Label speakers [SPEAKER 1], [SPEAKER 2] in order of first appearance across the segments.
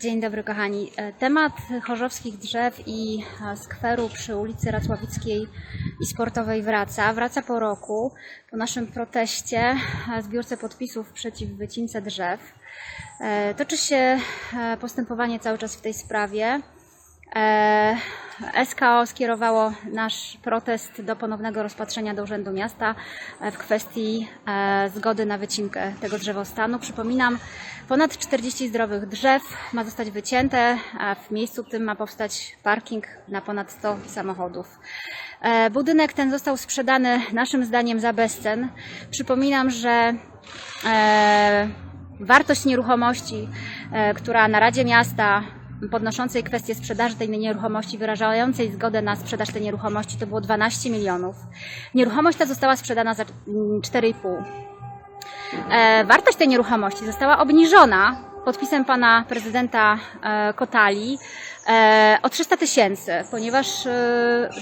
[SPEAKER 1] Dzień dobry kochani. E, Temat chorzowskich drzew i e, skweru przy ulicy Racławickiej i Sportowej wraca. Wraca po roku, po naszym proteście, e, zbiórce podpisów przeciw wycince drzew. Toczy się postępowanie cały czas w tej sprawie. E, SKO skierowało nasz protest do ponownego rozpatrzenia do Urzędu Miasta e, w kwestii e, zgody na wycinkę tego drzewostanu. Przypominam, ponad 40 zdrowych drzew ma zostać wycięte, a w miejscu tym ma powstać parking na ponad 100 samochodów. Budynek ten został sprzedany naszym zdaniem za bezcen. Przypominam, że wartość nieruchomości, która na Radzie Miasta podnoszącej kwestię sprzedaży tej nieruchomości, wyrażającej zgodę na sprzedaż tej nieruchomości, to było 12 milionów. Nieruchomość ta została sprzedana za mm, 4,5. E, wartość tej nieruchomości została obniżona podpisem pana prezydenta e, Kotali e, o 300 tysięcy, ponieważ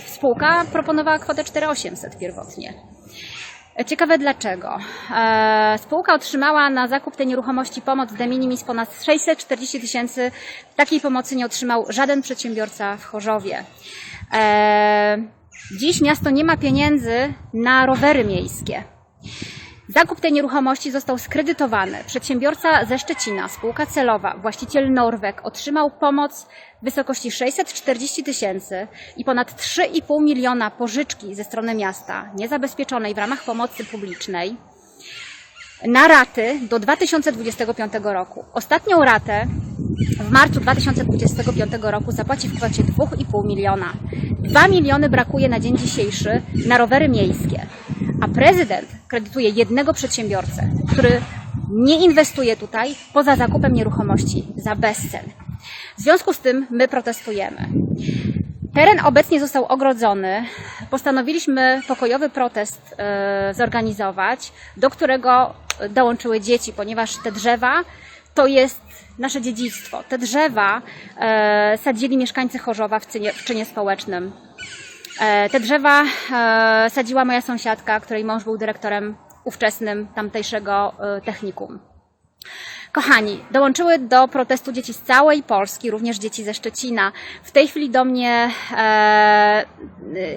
[SPEAKER 1] spółka proponowała kwotę 4800 pierwotnie. Ciekawe dlaczego. E, Spółka otrzymała na zakup tej nieruchomości pomoc de minimis ponad 640 tysięcy. Takiej pomocy nie otrzymał żaden przedsiębiorca w Chorzowie. E, Dziś miasto nie ma pieniędzy na rowery miejskie. Zakup tej nieruchomości został skredytowany. Przedsiębiorca ze Szczecina, spółka celowa, właściciel Norweg otrzymał pomoc w wysokości 640 tysięcy i ponad 3,5 miliona pożyczki ze strony miasta, niezabezpieczonej w ramach pomocy publicznej, na raty do 2025 roku. Ostatnią ratę w marcu 2025 roku zapłaci w kwocie 2,5 miliona. 2 miliony brakuje na dzień dzisiejszy na rowery miejskie, a prezydent kredytuje jednego przedsiębiorcę, który nie inwestuje tutaj poza zakupem nieruchomości za bezcen. W związku z tym my protestujemy. Teren obecnie został ogrodzony. Postanowiliśmy pokojowy protest e, zorganizować, do którego dołączyły dzieci, ponieważ te drzewa to jest nasze dziedzictwo. Te drzewa e, sadzili mieszkańcy Chorzowa w, w czynie społecznym. E, te drzewa e, sadziła moja sąsiadka, której mąż był dyrektorem ówczesnym tamtejszego e, technikum. Kochani, dołączyły do protestu dzieci z całej Polski, również dzieci ze Szczecina. W tej chwili do mnie e,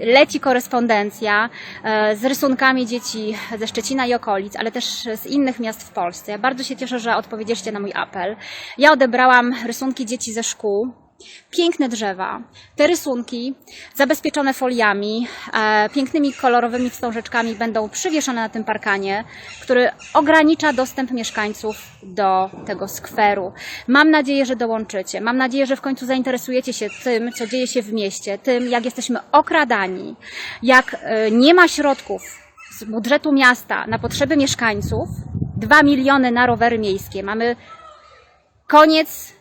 [SPEAKER 1] leci korespondencja e, z rysunkami dzieci ze Szczecina i okolic, ale też z innych miast w Polsce. Ja bardzo się cieszę, że odpowiedzieliście na mój apel. Ja odebrałam rysunki dzieci ze szkół, Piękne drzewa. Te rysunki, zabezpieczone foliami, e, pięknymi kolorowymi wstążeczkami, będą przywieszone na tym parkanie, który ogranicza dostęp mieszkańców do tego skweru. Mam nadzieję, że dołączycie. Mam nadzieję, że w końcu zainteresujecie się tym, co dzieje się w mieście, tym, jak jesteśmy okradani, jak e, nie ma środków z budżetu miasta na potrzeby mieszkańców. Dwa miliony na rowery miejskie. Mamy koniec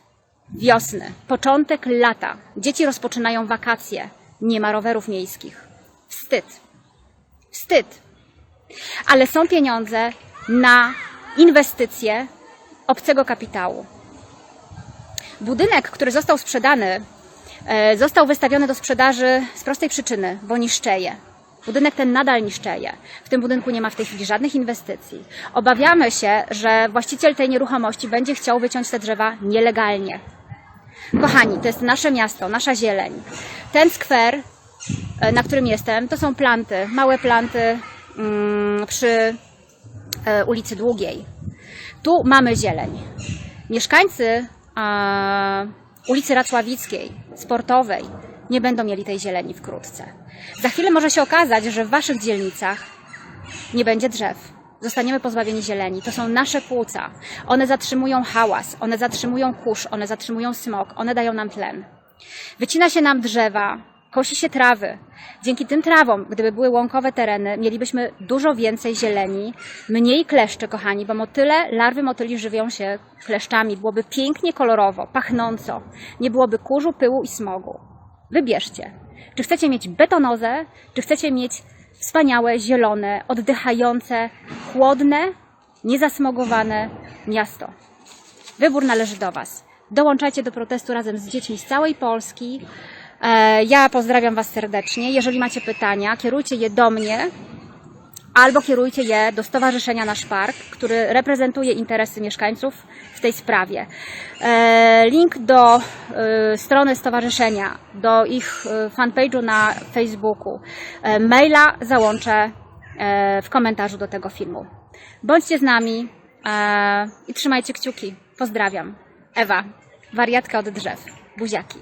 [SPEAKER 1] wiosny, początek lata. Dzieci rozpoczynają wakacje. Nie ma rowerów miejskich. Wstyd. Wstyd. Ale są pieniądze na inwestycje obcego kapitału. Budynek, który został sprzedany, e, został wystawiony do sprzedaży z prostej przyczyny, bo niszczeje. Budynek ten nadal niszczeje. W tym budynku nie ma w tej chwili żadnych inwestycji. Obawiamy się, że właściciel tej nieruchomości będzie chciał wyciąć te drzewa nielegalnie. Kochani, to jest nasze miasto, nasza zieleń. Ten skwer, e, na którym jestem, to są planty, małe planty mm, przy e, ulicy Długiej. Tu mamy zieleń. Mieszkańcy ulicy Racławickiej, Sportowej, nie będą mieli tej zieleni wkrótce. Za chwilę może się okazać, że w waszych dzielnicach nie będzie drzew. Zostaniemy pozbawieni zieleni. To są nasze płuca. One zatrzymują hałas, one zatrzymują kurz, one zatrzymują smog, one dają nam tlen. Wycina się nam drzewa, kosi się trawy. Dzięki tym trawom, gdyby były łąkowe tereny, mielibyśmy dużo więcej zieleni, mniej kleszczy, kochani, bo motyle, larwy motyli żywią się kleszczami. Byłoby pięknie kolorowo, pachnąco. Nie byłoby kurzu, pyłu i smogu. Wybierzcie. Czy chcecie mieć betonozę, czy chcecie mieć wspaniałe, zielone, oddychające, chłodne, niezasmogowane miasto. Wybór należy do Was. Dołączajcie do protestu razem z dziećmi z całej Polski. E, Ja pozdrawiam Was serdecznie. Jeżeli macie pytania, kierujcie je do mnie albo kierujcie je do Stowarzyszenia Nasz Park, który reprezentuje interesy mieszkańców w tej sprawie. E, Link do e, strony stowarzyszenia, do ich e, fanpage'u na Facebooku, maila załączę w komentarzu do tego filmu. Bądźcie z nami i trzymajcie kciuki. Pozdrawiam. Ewa, wariatka od drzew. Buziaki.